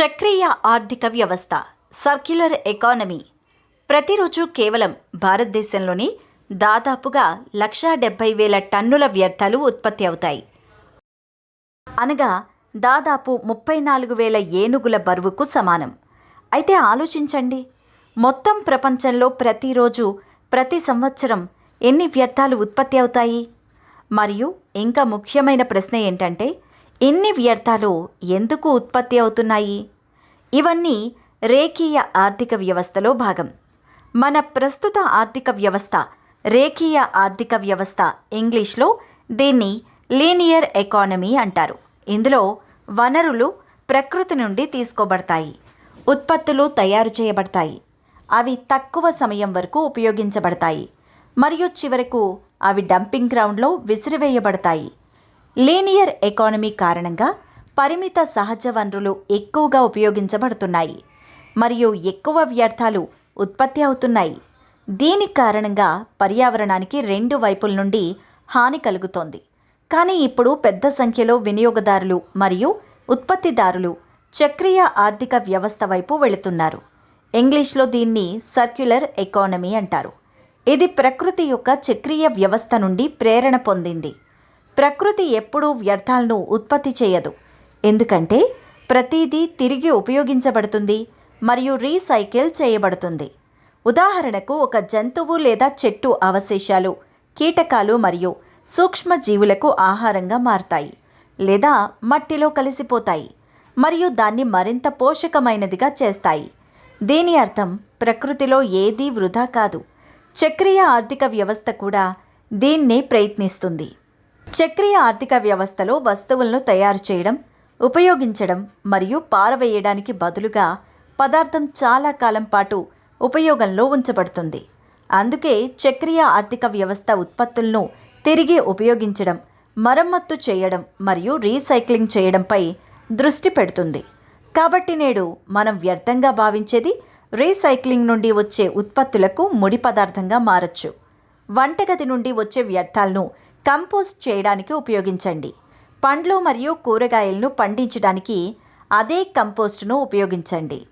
చక్రీయ ఆర్థిక వ్యవస్థ circular economy ప్రతిరోజు కేవలం భారతదేశంలోని దాదాపుగా లక్షా డెబ్బై వేల టన్నుల వ్యర్థాలు ఉత్పత్తి అవుతాయి. అనగా దాదాపు ముప్పై నాలుగు వేల ఏనుగుల బరువుకు సమానం. అయితే ఆలోచించండి మొత్తం ప్రపంచంలో ప్రతిరోజు ప్రతి సంవత్సరం ఎన్ని వ్యర్థాలు ఉత్పత్తి అవుతాయి? మరియు ఇంకా ముఖ్యమైన ప్రశ్న ఏంటంటే ఇన్ని వ్యర్థాలు ఎందుకు ఉత్పత్తి అవుతున్నాయి? ఇవన్నీ రేఖీయ ఆర్థిక వ్యవస్థలో భాగం. మన ప్రస్తుత ఆర్థిక వ్యవస్థ రేఖీయ ఆర్థిక వ్యవస్థ ఇంగ్లీష్లో దీన్ని లీనియర్ ఎకానమీ అంటారు. ఇందులో వనరులు ప్రకృతి నుండి తీసుకోబడతాయి ఉత్పత్తులు తయారు చేయబడతాయి అవి తక్కువ సమయం వరకు ఉపయోగించబడతాయి మరియు చివరకు అవి డంపింగ్ గ్రౌండ్లో విసిరివేయబడతాయి. లీనియర్ ఎకానమీ కారణంగా పరిమిత సహజ వనరులు ఎక్కువగా ఉపయోగించబడుతున్నాయి మరియు ఎక్కువ వ్యర్థాలు ఉత్పత్తి అవుతున్నాయి. దీని కారణంగా పర్యావరణానికి రెండు వైపుల నుండి హాని కలుగుతోంది. కానీ ఇప్పుడు పెద్ద సంఖ్యలో వినియోగదారులు మరియు ఉత్పత్తిదారులు చక్రీయ ఆర్థిక వ్యవస్థ వైపు వెళుతున్నారు. ఇంగ్లీష్లో దీన్ని సర్క్యులర్ ఎకానమీ అంటారు. ఇది ప్రకృతి యొక్క చక్రీయ వ్యవస్థ నుండి ప్రేరణ పొందింది. ప్రకృతి ఎప్పుడూ వ్యర్థాలను ఉత్పత్తి చేయదు. ఎందుకంటే ప్రతిదీ తిరిగి ఉపయోగించబడుతుంది మరియు రీసైకిల్ చేయబడుతుంది. ఉదాహరణకు ఒక జంతువు లేదా చెట్టు అవశేషాలు కీటకాలు మరియు సూక్ష్మజీవులకు ఆహారంగా మారతాయి లేదా మట్టిలో కలిసిపోతాయి మరియు దాన్ని మరింత పోషకమైనదిగా చేస్తాయి. దీని అర్థం ప్రకృతిలో ఏదీ వృధా కాదు. చక్రీయ ఆర్థిక వ్యవస్థ కూడా దీన్నే ప్రయత్నిస్తుంది. చక్రీయ ఆర్థిక వ్యవస్థలో వస్తువులను తయారు చేయడం ఉపయోగించడం మరియు పారవేయడానికి బదులుగా పదార్థం చాలా కాలం పాటు ఉపయోగంలో ఉంచబడుతుంది. అందుకే చక్రీయ ఆర్థిక వ్యవస్థ ఉత్పత్తులను తిరిగి ఉపయోగించడం మరమ్మత్తు చేయడం మరియు రీసైక్లింగ్ చేయడంపై దృష్టి పెడుతుంది. కాబట్టి నేడు మనం వ్యర్థంగా భావించేది రీసైక్లింగ్ నుండి వచ్చే ఉత్పత్తులకు ముడి పదార్థంగా మారచ్చు. వంటగది నుండి వచ్చే వ్యర్థాలను కంపోస్ట్ చేయడానికి ఉపయోగించండి. పండ్లు మరియు కూరగాయలను పండించడానికి అదే కంపోస్ట్ను ఉపయోగించండి.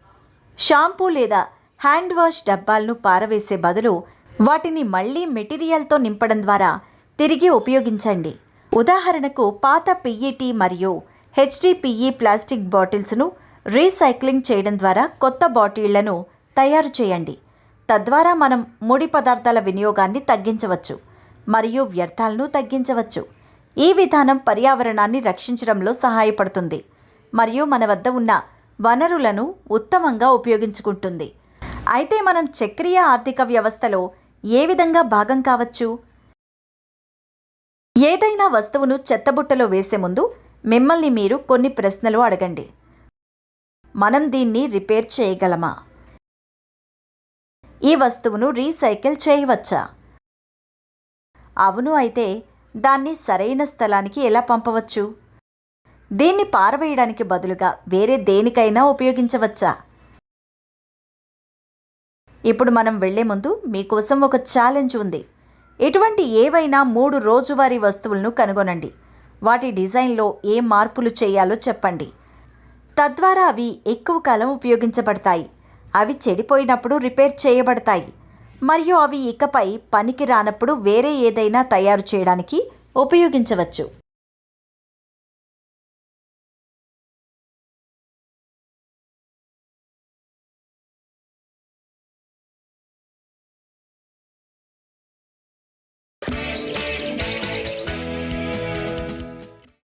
షాంపూ లేదా హ్యాండ్ వాష్ డబ్బాలను పారవేసే బదులు వాటిని మళ్ళీ మెటీరియల్తో నింపడం ద్వారా తిరిగి ఉపయోగించండి. ఉదాహరణకు పాత పిఈటి మరియు హెచ్డిపిఈ ప్లాస్టిక్ బాటిల్స్ను రీసైక్లింగ్ చేయడం ద్వారా కొత్త బాటిళ్ళను తయారు చేయండి. తద్వారా మనం ముడి పదార్థాల వినియోగాన్ని తగ్గించవచ్చు. మరియు వ్యర్థాలను తగ్గించవచ్చు. ఈ విధానం పర్యావరణాన్ని రక్షించడంలో సహాయపడుతుంది మరియు మన వద్ద ఉన్న వనరులను ఉత్తమంగా ఉపయోగించుకుంటుంది. అయితే మనం చక్రీయ ఆర్థిక వ్యవస్థలో ఏ విధంగా భాగం కావచ్చు? ఏదైనా వస్తువును చెత్తబుట్టలో వేసే ముందు మిమ్మల్ని మీరు కొన్ని ప్రశ్నలు అడగండి. మనం దీన్ని రిపేర్ చేయగలమా? ఈ వస్తువును రీసైకిల్ చేయవచ్చా? అవును అయితే దాన్ని సరైన స్థలానికి ఎలా పంపవచ్చు? దీన్ని పారవేయడానికి బదులుగా వేరే దేనికైనా ఉపయోగించవచ్చా? ఇప్పుడు మనం వెళ్ళే ముందు మీకోసం ఒక ఛాలెంజ్ ఉంది. ఇటువంటి ఏవైనా మూడు రోజువారీ వస్తువులను కనుగొనండి. వాటి డిజైన్లో ఏ మార్పులు చేయాలో చెప్పండి. తద్వారా అవి ఎక్కువ కాలం ఉపయోగించబడతాయి. అవి చెడిపోయినప్పుడు రిపేర్ చేయబడతాయి. మరియు అవి ఇకపై పనికి రానప్పుడు వేరే ఏదైనా తయారు చేయడానికి ఉపయోగించవచ్చు.